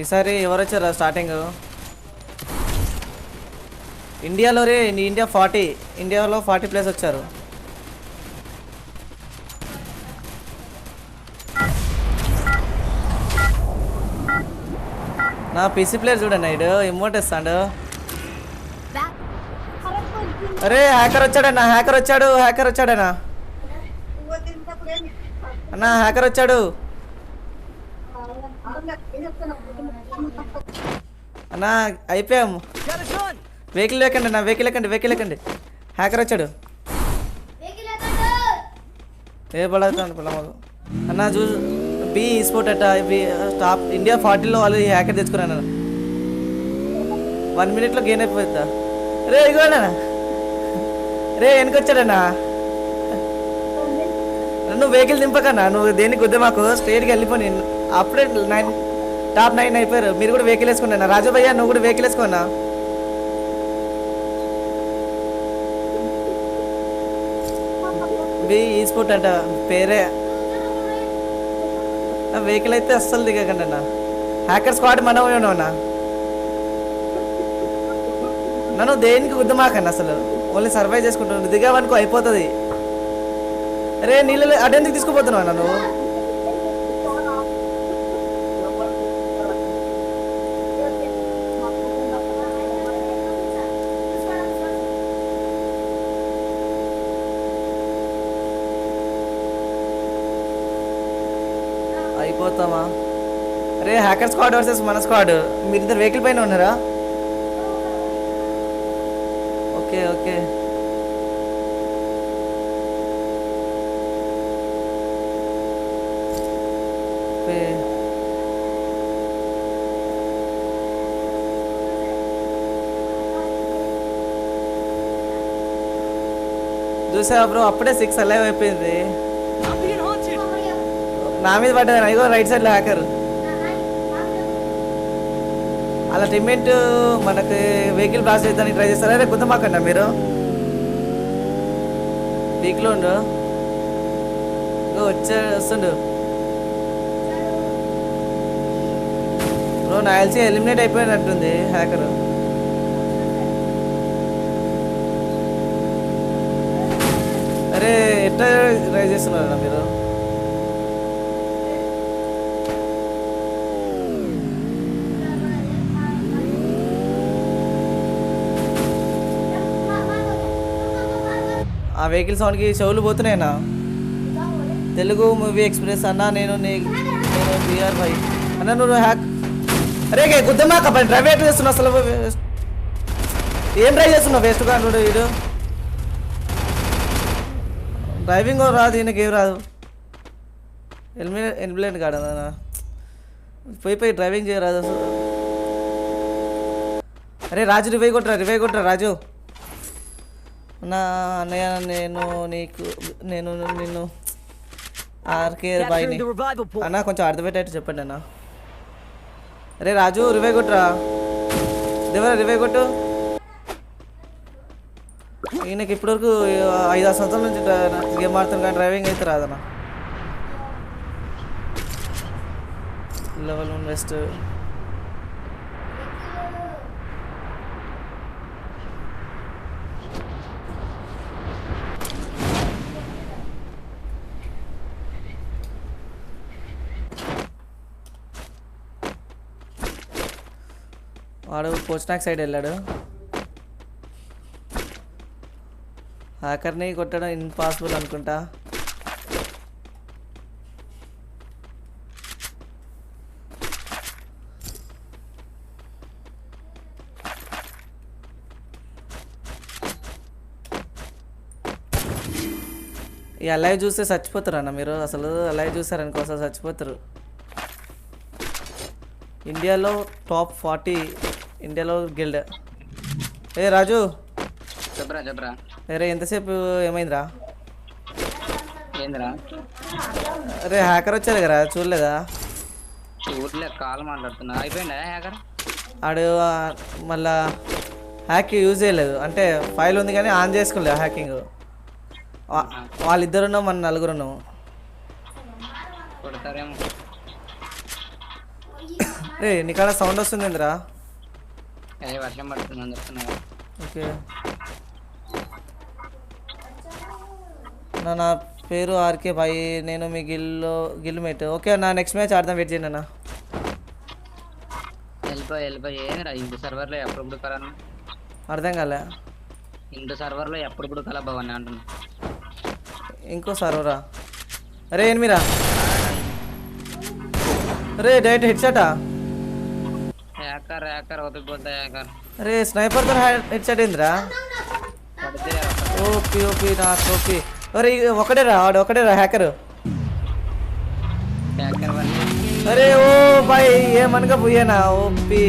ఈసారి ఎవరు వచ్చారా స్టార్టింగ్ ఇండియాలో రే ఇండియా ఫార్టీ ఇండియాలో ఫార్టీ ప్లేస్ వచ్చారు. నా పీసీ ప్లేయర్ చూడండి ఇడు ఇమోట్ ఇస్తాడు అరే హ్యాకర్ వచ్చాడన్నా హ్యాకర్ వచ్చాడు హ్యాకర్ వచ్చాడన్నా. అన్నా హ్యాకర్ వచ్చాడు. అన్నా అయిపోయాము. వెహికల్ లేకండి నా వెహికల్ ఎక్కండి వెహికల్ ఎక్కండి హ్యాకర్ వచ్చాడు. ఏ పడతాను పిల్లలు అన్న చూ బి స్పోర్ట్ అట్ట టాప్ ఇండియా ఫార్టీలో వాళ్ళు ఈ హ్యాకర్ తెచ్చుకున్నాను వన్ మినిట్లో గెయిన్ అయిపోతుందా రే ఇగోనా రే వెనకొచ్చాడన్నా నువ్వు వెహికల్ దింపకన్నా నువ్వు దేనికి వద్దే మాకు? స్ట్రైట్గా వెళ్ళిపోయి అప్పుడే నైన్ టాప్ నైన్ అయిపోయారు. మీరు కూడా వెహికల్ వేసుకున్నా రాజు భయ్య నువ్వు కూడా వెహికల్ వేసుకున్నా బి ఈ స్పోర్ట్ అంట. పేరే. వెహికల్ అయితే అస్సలు దిగకండి అన్న. హ్యాకర్ స్క్వాడ్ మనమే నన్ను దేనికి గుద్దమాకండి అసలు? ఓన్లీ సర్వైవ్ చేసుకుంటున్నాను. దిగావనుకో అయిపోతుంది. రే నీళ్ళు అటెందుకు తీసుకుపోతున్నావు నన్ను అయిపోతామా? రే హ్యాకర్ స్క్వాడ్ వర్సెస్ మన స్క్వాడ్ మీరిద్దరు వెహికల్ పైన ఉన్నారా? Okay okay. ఓకే. చూసావా బ్రో? అప్పుడే సిక్స్ అలైవ్ అయిపోయింది. నా మీద పడ్డా ఇగో రైట్ సైడ్లో హ్యాకర్. అలా టిమ్మెంట్ మనకి వెహికల్ బ్లాస్ట్ చేద్దానికి ట్రై చేస్తారా? రే గుద్దమాకండి మీరు? వీక్లో ఉండు. ఇంకో వచ్చే వస్తుండు. బ్రో నా ఎల్సీ ఎలిమినేట్ అయిపోయినట్టుంది హ్యాకర్. అరే ఎట్లా ట్రై చేస్తున్నారా మీరు? ఆ వెహికల్ సౌండ్కి చెవులు పోతున్నాయన్నా. తెలుగు మూవీ ఎక్స్ప్రెస్ అన్నా నేను నీ నేను బిఆర్ బై అన్న నువ్వు హ్యాక్. అరే గుద్దమా కప్పని డ్రైవ్ ఎట్లా చేస్తున్నావు అసలు? ఏం డ్రైవ్ చేస్తున్నావు? వేస్ట్గా నువ్వు వీడు. డ్రైవింగ్ రాదు ఈయనకి ఏం రాదు. హెల్మెట్ ఎలిమినేట్ కాదు అన్న. పోయి పోయి డ్రైవింగ్ చేయరాదు అసలు. అరే రాజు రివై కొట్టరా రివై కొట్టరా రాజు. నా అన్నయ్య నేను నీకు నేను నిన్ను ఆర్కే బాయ్ని. అన్న కొంచెం అర్థమయ్యేటట్టు చెప్పండి అన్న. అరే రాజు రివై కొట్టురా. దేవరా రివై కొట్టు. ఈయనకి ఇప్పటివరకు ఐదు ఆరు సంవత్సరాల నుంచి గేమ్ ఆడుతాను కానీ డ్రైవింగ్ అయితే రాదన్న. లెవెల్ వన్ వెస్ట్ వాడు పోస్ట్నాక్ సైడ్ వెళ్ళాడు. హ్యాకర్ని కొట్టడం ఇంపాసిబుల్ అనుకుంటా. ఈ అలైవ్ చూస్తే చచ్చిపోతారు అన్న మీరు. అసలు అలైవ్ చూసారనుకో అసలు చచ్చిపోతారు. ఇండియాలో టాప్ ఫార్టీ ఇండియాలో గిల్డ్. ఏ రాజు? చెప్పరా చెప్పరా. అరే ఎంతసేపు ఏమైందిరా? ఏందిరా? అరే హ్యాకర్ వచ్చారు కదా చూడలేదా? ఊర్లే కాల్ మాట్లాడుతున్నా. అయిపోయిందా హ్యాకర్? ఆడు మళ్ళా హ్యాక్ యూజ్ చేయలేదు. అంటే ఫైల్ ఉంది కానీ ఆన్ చేసుకోలేదు హ్యాకింగ్. వాళ్ళిద్దరున్నాం మన నలుగురున్నాం. కొడతారేమో. రే నీకాడ సౌండ్ వస్తుంది ఇంద్రా ఏ వర్షం పడుతుందని చెప్తున్నా కదా. ఓకే. నా నా పేరు ఆర్కే భాయ్ నేను మీ గిల్లో గిల్ మేట్. ఓకే నా నెక్స్ట్ మ్యాచ్ ఆడదాం వెయిట్ చేయండి అన్న. వెళ్ళిపోయి వెళ్ళిపోయి ఏందిరా ఇంటి సర్వర్లో ఎప్పుడు కలన్నా అర్థం కాలే. ఇంటి సర్వర్లో ఎప్పుడు కల భవన్ అంటున్నా. ఇంకో సర్వరా? అరే ఎనిమిరా అరే డైరెక్ట్ హెడ్ షాటా హ్యాకర్ హ్యాకర్ వదిలిపోతా హ్యాకర్ అరే స్నైపర్తో హెడ్ షాట్ ఏందిరా ఓపి ఓపి నా ఓపి అరే ఇక ఒకటేరా ఆడు ఒకటేరా హ్యాకర్ హ్యాకర్ అరే ఓ బాయ్ ఏమనగా పోయానా ఓపి.